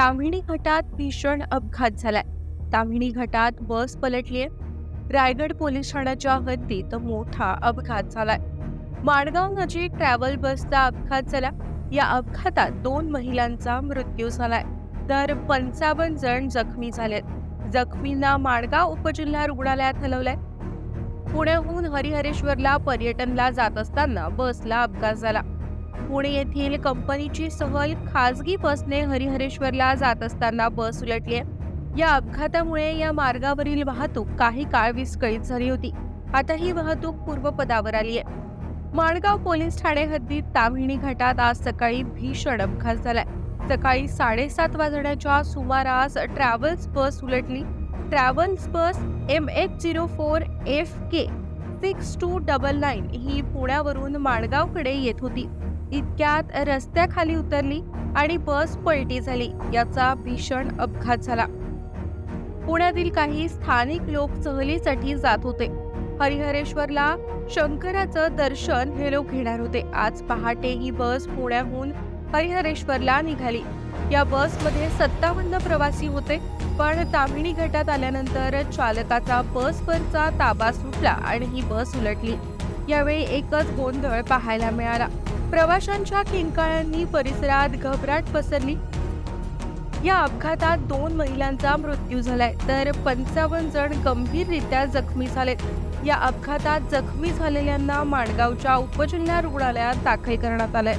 ताम्हिणी घाटात भीषण अपघात झालाय. ताम्हिणी घाटात बस पलटलीय. रायगड पोलीस ठाण्याच्या हद्दीत मोठा अपघात झालाय. माणगाव नजीक ट्रॅव्हल बसचा अपघात झाला. या अपघातात दोन महिलांचा मृत्यू झालाय. तर पंचावन्न जण जखमी झालेत. जखमींना माणगाव उपजिल्हा रुग्णालयात हलवलंय. पुण्याहून हरिहरेश्वरला पर्यटनला जात असताना बसला अपघात झाला. पुणे येथील कंपनीची सहल खासगी बसने हरिहरेश्वरला जात असताना बस उलटली. या अपघातामुळे या मार्गावरील वाहतूक काही काळ विस्कळीत झाली होती. आता ही वाहतूक पूर्वपदावर आली आहे. माणगाव पोलीस ठाणे हद्दीत ताम्हिणी घाटात आज सकाळी भीषण अपघात झालाय. सकाळी साडेसात वाजण्याच्या सुमारास ट्रॅव्हल्स बस उलटली. Travels bus M H zero four F K six two double nine ही पुण्यावरून माणगावकडे येत होती. इतक्यात रस्त्याखाली उतरली आणि बस पलटी झाली. याचा भीषण अपघात झाला. पुण्यातील काही स्थानिक लोक सहलीसाठी जात होते. हरिहरेश्वरला शंकराचं दर्शन हे लोक घेणार होते. आज पहाटे ही बस पुण्याहून हरिहरेश्वरला निघाली. या बसमध्ये सत्तावन्न प्रवासी होते पण तामिणी घाटात आल्यानंतर चालकाचा बसवरचा ताबा सुटला आणि ही बस उलटली. यावेळी एकच गोंधळ पाहायला मिळाला. प्रवाशांच्या किंकाळ्यांनी परिसरात घबराट पसरली. या अपघातात दोन महिलांचा मृत्यू झालाय तर पंचावन्न जण गंभीररित्या जखमी झालेत. या अपघातात जखमी झालेल्यांना माणगावच्या उपजिल्हा रुग्णालयात दाखल करण्यात आलंय.